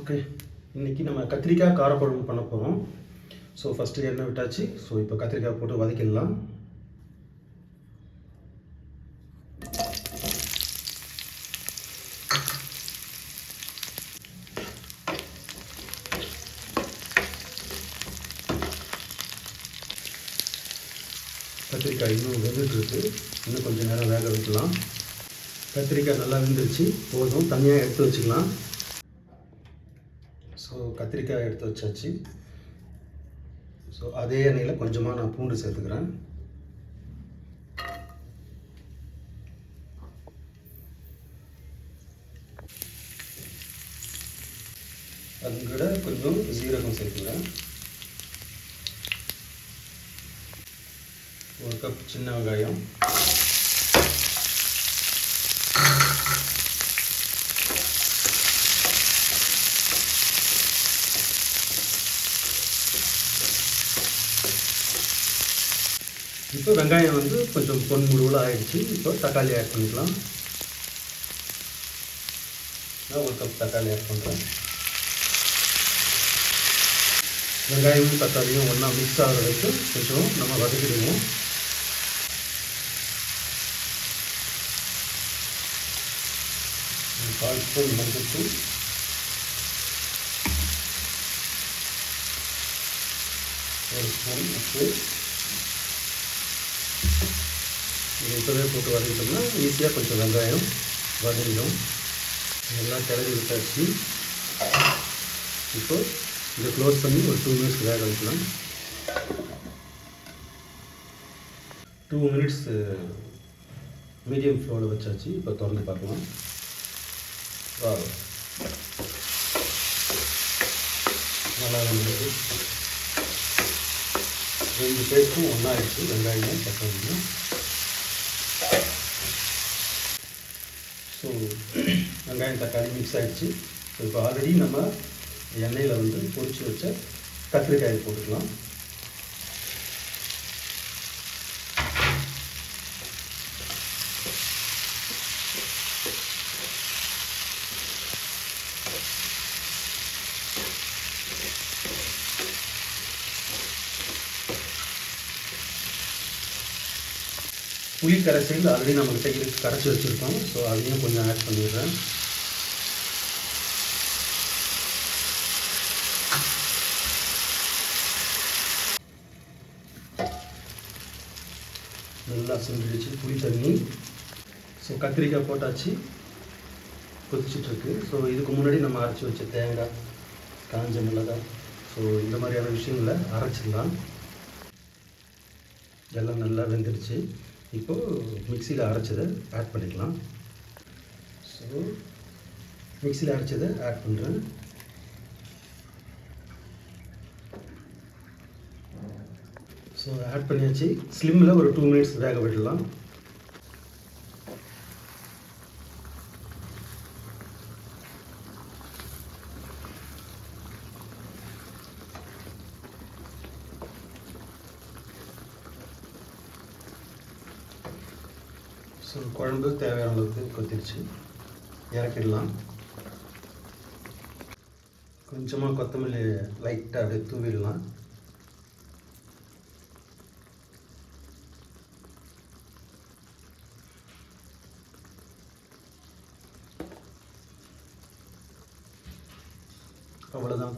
Okay இன்றைக்கி நம்ம கத்திரிக்காய் காரக்குழம்பு பண்ண போகிறோம் ஸோ ஃபஸ்ட்டு எண்ணெய் விட்டாச்சு? ஸோ இப்போ கத்திரிக்காய் போட்டு வதக்கிடலாம். கத்திரிக்காய் இன்னும் வெந்துட்டுருக்கு. இன்னும் கொஞ்சம் நேரம் வேக வைக்கலாம். கத்திரிக்காய் நல்லா வெந்துருச்சு. போதும். தனியாக எடுத்து வச்சுக்கலாம். கத்திரிக்காய் எடுத்து வச்சாச்சு. ஸோ அதே எண்ணெயில் கொஞ்சமாக நான் பூண்டு சேர்த்துக்கிறேன். அது கூட கொஞ்சம் சீரகம் சேர்த்துக்கிறேன். ஒரு கப் சின்ன வெங்காயம். இப்போ வெங்காயம் வந்து கொஞ்சம் பொன் முழுவலாக ஆயிடுச்சு. இப்போ தக்காளி ஆட் பண்ணிக்கலாம். நான் ஒரு கப் தக்காளி ஆட் பண்ணுறேன் வெங்காயமும் தக்காளியும் ஒன்றா மிக்ஸ் ஆகிற வரைக்கும் கொஞ்சம் நம்ம வதக்கிடுவோம். கால் ஸ்பூன் மஞ்சத்தூள். ஒரு ஸ்பூன் உப்பு. இது இப்போவே போட்டு வதக்கிட்டோம்னா ஈஸியாக கொஞ்சம் வெங்காயம் வதங்கிடும். எல்லாம் கிளறி விட்டாச்சு. இப்போது இதை க்ளோஸ் பண்ணி ஒரு டூ மினிட்ஸ் வேக வைக்கலாம். டூ மினிட்ஸ் மீடியம் ஃப்ளோவில் வச்சாச்சு. இப்போ திறந்து பார்க்கலாம். வா நல்லா இருந்தது ரெண்டு பேருக்கும் ஒன்றா ஆயிடுச்சு வெங்காயம் தக்காளியும் ஸோ வெங்காயம் தக்காளி மிக்ஸ் ஆகிடுச்சு ஸோ இப்போ ஆல்ரெடி நம்ம எண்ணெயில் வந்து பொரிச்சு வச்ச கத்திரிக்காயை போட்டுக்கலாம். புளி கரைசல் ஆல்ரெடி நம்மக்கிட்ட இருக்கு. கரைச்சி வச்சுருக்கோம். ஸோ அதையும் கொஞ்சம் ஆட் பண்ணிடுறேன். நல்லா சுண்டிடுச்சு புளி தண்ணி. ஸோ கத்திரிக்காய் போட்டாச்சு. கொதிச்சிட்ருக்கு. ஸோ இதுக்கு முன்னாடி நம்ம அரைச்சி வச்ச தேங்காய் காஞ்ச மிளகாய். ஸோ இந்த மாதிரியான விஷயங்களை அரைச்சிடலாம். எல்லாம் நல்லா வெந்துடுச்சு. இப்போது மிக்சியில் அரைச்சதை ஆட் பண்ணிக்கலாம். ஸோ மிக்சியில் அரைச்சதை ஆட் பண்ணுறேன் ஸோ ஆட் பண்ணியாச்சு. ஸ்லிம்மில் ஒரு டூ மினிட்ஸ் வேக விடலாம். ஸோ குழம்பு தேவையான அளவுக்கு கொத்திடுச்சு இறக்கிடலாம். கொஞ்சமாக கொத்தமல்லி லைட்டாக அப்படியே தூவிடலாம். அவ்வளோதான்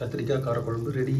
கத்திரிக்காய் காரக்குழம்பு ரெடி